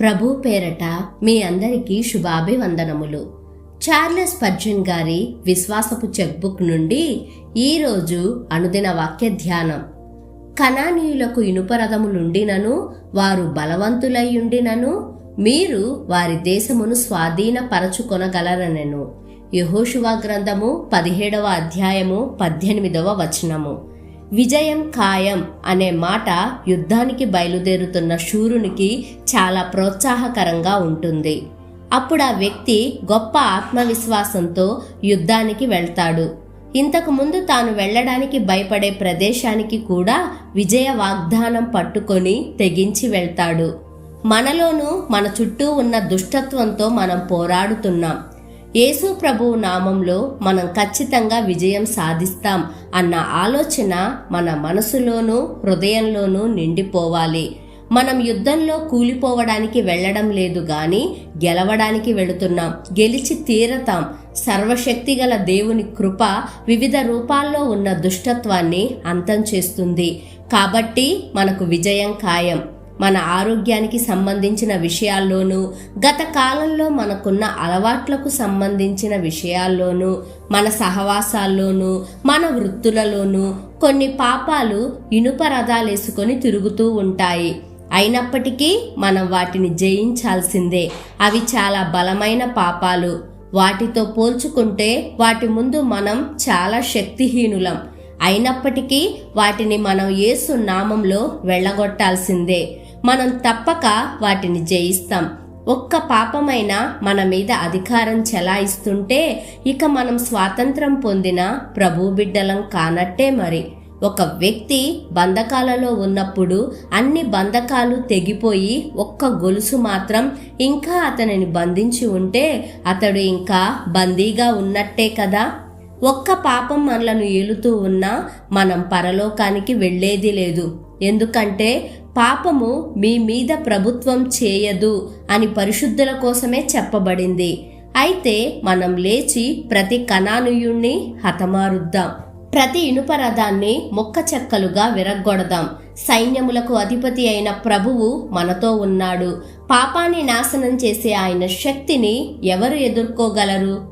ప్రభు పేరట మీ అందరికీ శుభాభివందనములు. చార్లెస్ పర్జన్ గారి విశ్వాసపు చెక్బుక్ నుండి ఈరోజు అనుదిన వాక్య ధ్యానం. కణానీయులకు ఇనుపరథములుండినను వారు బలవంతులయ్యుండినను మీరు వారి దేశమును స్వాధీనపరచుకొనగలరనెను. యహోషువ గ్రంథము పదిహేడవ అధ్యాయము పద్దెనిమిదవ వచనము. విజయం ఖాయం అనే మాట యుద్ధానికి బయలుదేరుతున్న శూరునికి చాలా ప్రోత్సాహకరంగా ఉంటుంది. అప్పుడు ఆ వ్యక్తి గొప్ప ఆత్మవిశ్వాసంతో యుద్ధానికి వెళ్తాడు. ఇంతకుముందు తాను వెళ్ళడానికి భయపడే ప్రదేశానికి కూడా విజయ వాగ్దానం పట్టుకొని తెగించి వెళ్తాడు. మనలోనూ మన చుట్టూ ఉన్న దుష్టత్వంతో మనం పోరాడుతున్నాం. యేసు ప్రభువు నామంలో మనం ఖచ్చితంగా విజయం సాధిస్తాం అన్న ఆలోచన మన మనసులోనూ హృదయంలోనూ నిండిపోవాలి. మనం యుద్ధంలో కూలిపోవడానికి వెళ్ళడం లేదు గాని గెలవడానికి వెళుతున్నాం. గెలిచి తీరతాం. సర్వశక్తి గల దేవుని కృప వివిధ రూపాల్లో ఉన్న దుష్టత్వాన్ని అంతం చేస్తుంది. కాబట్టి మనకు విజయం ఖాయం. మన ఆరోగ్యానికి సంబంధించిన విషయాల్లోనూ గత కాలంలో మనకున్న అలవాట్లకు సంబంధించిన విషయాల్లోనూ మన సహవాసాల్లోనూ మన వృత్తులలోనూ కొన్ని పాపాలు ఇనుప రథాలేసుకొని తిరుగుతూ ఉంటాయి. అయినప్పటికీ మనం వాటిని జయించాల్సిందే. అవి చాలా బలమైన పాపాలు. వాటితో పోల్చుకుంటే వాటి ముందు మనం చాలా శక్తిహీనులం. అయినప్పటికీ వాటిని మనం యేసు నామంలో వెళ్ళగొట్టాల్సిందే. మనం తప్పక వాటిని జయిస్తాం. ఒక్క పాపమైనా మన మీద అధికారం చెలాయిస్తుంటే ఇక మనం స్వాతంత్రం పొందిన ప్రభు బిడ్డలం కానట్టే మరి. ఒక వ్యక్తి బంధకాలలో ఉన్నప్పుడు అన్ని బంధకాలు తెగిపోయి ఒక్క గొలుసు మాత్రం ఇంకా అతనిని బంధించి ఉంటే అతడు ఇంకా బందీగా ఉన్నట్టే కదా? ఒక్క పాపం మనలను ఏలుతూ ఉన్నా మనం పరలోకానికి వెళ్ళేది లేదు. ఎందుకంటే పాపము మీ మీద ప్రభుత్వం చేయదు అని పరిశుద్ధుల కోసమే చెప్పబడింది. అయితే మనం లేచి ప్రతి కణానుయుణ్ణి హతమారుద్దాం. ప్రతి ఇనుప రథాన్ని మొక్క చెక్కలుగా విరగ్గొడదాం. సైన్యములకు అధిపతి అయిన ప్రభువు మనతో ఉన్నాడు. పాపాన్ని నాశనం చేసే ఆయన శక్తిని ఎవరు ఎదుర్కోగలరు?